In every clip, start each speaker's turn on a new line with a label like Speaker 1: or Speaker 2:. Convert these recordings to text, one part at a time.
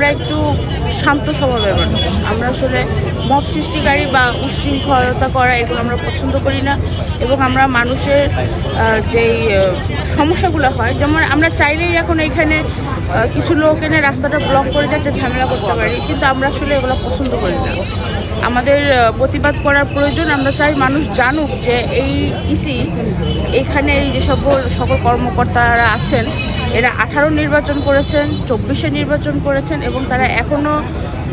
Speaker 1: আমরা একটু শান্ত স্বভাবের মানুষ। আমরা আসলে মব সৃষ্টিকারী বা উশৃঙ্খলতা করা এগুলো আমরা পছন্দ করি না এবং আমরা মানুষের যেই সমস্যাগুলো হয়, যেমন আমরা চাইলেই এখন এখানে কিছু লোক এনে রাস্তাটা ব্লক করে দিয়ে একটা ঝামেলা করতে পারি, কিন্তু আমরা আসলে এগুলো পছন্দ করি না। আমাদের প্রতিবাদ করার প্রয়োজন, আমরা চাই মানুষ জানুক যে এই ইসি, এখানে এই যে সকল সকল কর্মকর্তারা আছেন এরা আঠারো নির্বাচন করেছেন, চব্বিশে নির্বাচন করেছেন এবং তারা এখনও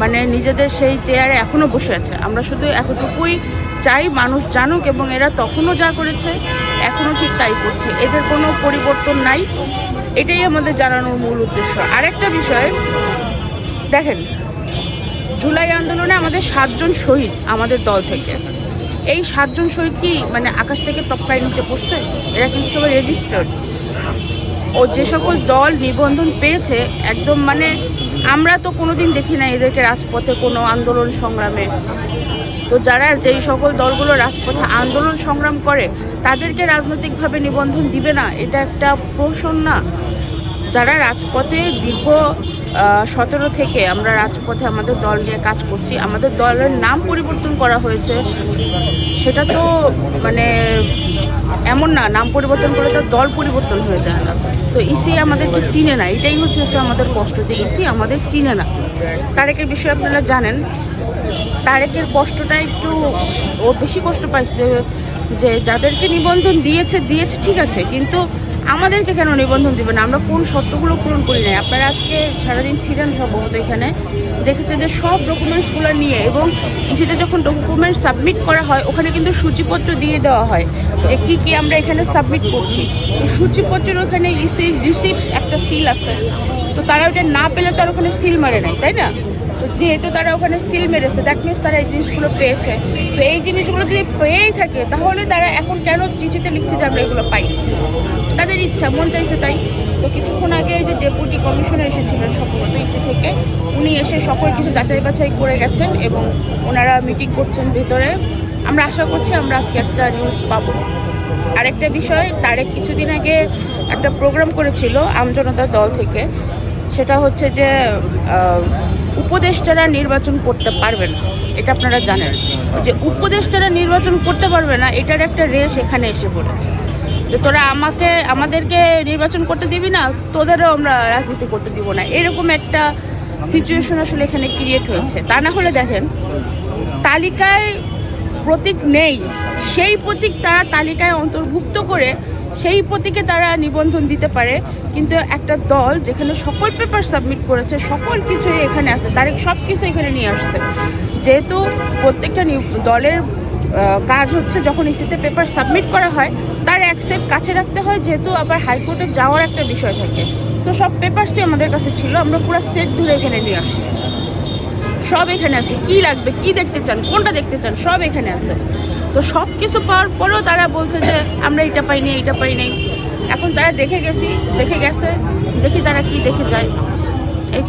Speaker 1: মানে নিজেদের সেই চেয়ারে এখনও বসে আছে। আমরা শুধু এতটুকুই চাই মানুষ জানুক এবং এরা তখনও যা করেছে এখনও ঠিক তাই করছে। এদের কোনো পরিবর্তন নাই। এটাই আমাদের জানানোর মূল উদ্দেশ্য। আরেকটা বিষয়, দেখেন, জুলাই আন্দোলনে আমাদের সাতজন শহীদ আমাদের দল থেকে। এই সাতজন শহীদ কি মানে আকাশ থেকে টপকায় নিচে পড়ছে? এরা কিন্তু সবাই রেজিস্টার্ড ও যে সকল দল নিবন্ধন পেয়েছে, একদম মানে আমরা তো কোনোদিন দেখি না এদেরকে রাজপথে কোনো আন্দোলন সংগ্রামে। তো যারা যেই সকল দলগুলো রাজপথে আন্দোলন সংগ্রাম করে, তাদেরকে রাজনৈতিকভাবে নিবন্ধন দিবে না, এটা একটা প্রহসন না। যারা রাজপথে দীর্ঘ সতেরো থেকে আমরা রাজপথে আমাদের দল নিয়ে কাজ করছি, আমাদের দলের নাম পরিবর্তন করা হয়েছে, সেটা তো মানে এমন না, নাম পরিবর্তন করে তো দল পরিবর্তন হয়ে যায় না। তো ইসি আমাদেরকে চিনে না, এটাই হচ্ছে হচ্ছে আমাদের কষ্ট যে ইসি আমাদের চিনে না। তারেকের বিষয়ে আপনারা জানেন, তারেকের কষ্টটা একটু ও বেশি কষ্ট পাইছে যে যাদেরকে নিবন্ধন দিয়েছে দিয়েছে ঠিক আছে, কিন্তু আমাদেরকে কেন নিবন্ধন দিবে না? আমরা কোন শর্তগুলো পূরণ করি নাই? আপনারা আজকে সারাদিন ছিলেন সম্ভবত এখানে, দেখেছেন যে সব ডকুমেন্টসগুলো নিয়ে এবং ইসিতে যখন ডকুমেন্টস সাবমিট করা হয়, ওখানে কিন্তু সূচিপত্র দিয়ে দেওয়া হয়। যে কি কি আমরা এখানে সাবমিট করছি। তো সূচিপত্রের ওখানে ইসি রিসিপ্ট একটা সিল আছে। তো তারা ওটা না পেলে তো আর ওখানে সিল মারে নাই, তাই না? তো যেহেতু তারা ওখানে সিল মেরেছে দ্যাট মিনস তারা এই জিনিসগুলো পেয়েছে। তো এই জিনিসগুলো যদি পেয়েই থাকে, তাহলে তারা এখন কেন চিঠিতে লিখছে যে আমরা এগুলো পাই তাদের ইচ্ছা, মন চাইছে তাই। তো কিছুক্ষণ আগে যে ডেপুটি কমিশনার এসেছিলেন সম্ভবত ইসি থেকে, উনি এসে সকল কিছু যাচাই বাছাই করে গেছেন এবং ওনারা মিটিং করছেন ভেতরে। আমরা আশা করছি আমরা আজকে একটা নিউজ পাবো। আরেকটা বিষয়, তারেক কিছুদিন আগে একটা প্রোগ্রাম করেছিল আমজনতা দল থেকে। সেটা হচ্ছে যে উপদেষ্টারা নির্বাচন করতে পারবে না। এটা আপনারা জানেন। যে উপদেষ্টারা নির্বাচন করতে পারবে না, এটার একটা রেস এখানে এসে পড়েছে। যে তোরা আমাকে, আমাদেরকে নির্বাচন করতে দিবি না, তোদেরও আমরা রাজনীতি করতে দিব না। এরকম একটা সিচুয়েশন আসলে এখানে ক্রিয়েট হয়েছে। তা না হলে দেখেন, তালিকায় প্রতীক নেই। সেই প্রতীক তারা তালিকায় অন্তর্ভুক্ত করে সেই প্রতীকে তারা নিবন্ধন দিতে পারে। কিন্তু একটা দল যেখানে সকল পেপার সাবমিট করেছে, সকল কিছু এখানে আছে, তার সব কিছু এখানে নিয়ে আসছে। যেহেতু প্রত্যেকটা দলের কাজ হচ্ছে যখন ইসিতে পেপার সাবমিট করা হয়, তার অ্যাকসেপ্ট কাছে রাখতে হয়, যেহেতু আবার হাইকোর্টে যাওয়ার একটা বিষয় থাকে। তো সব পেপারসই আমাদের কাছে ছিল, আমরা পুরো সেট ধরে এখানে নিয়ে আসছি। সব এখানে আছে। কি লাগবে, কি দেখতে চান, কোনটা দেখতে চান, সব এখানে আছে। তো সব কিছু পাওয়ার পরেও তারা বলছে যে, আমরা এটা পাইনি এটা পাইনি। এখন তারা দেখে গেছি, দেখে গেছে, দেখি তারা কি দেখে যায়। এই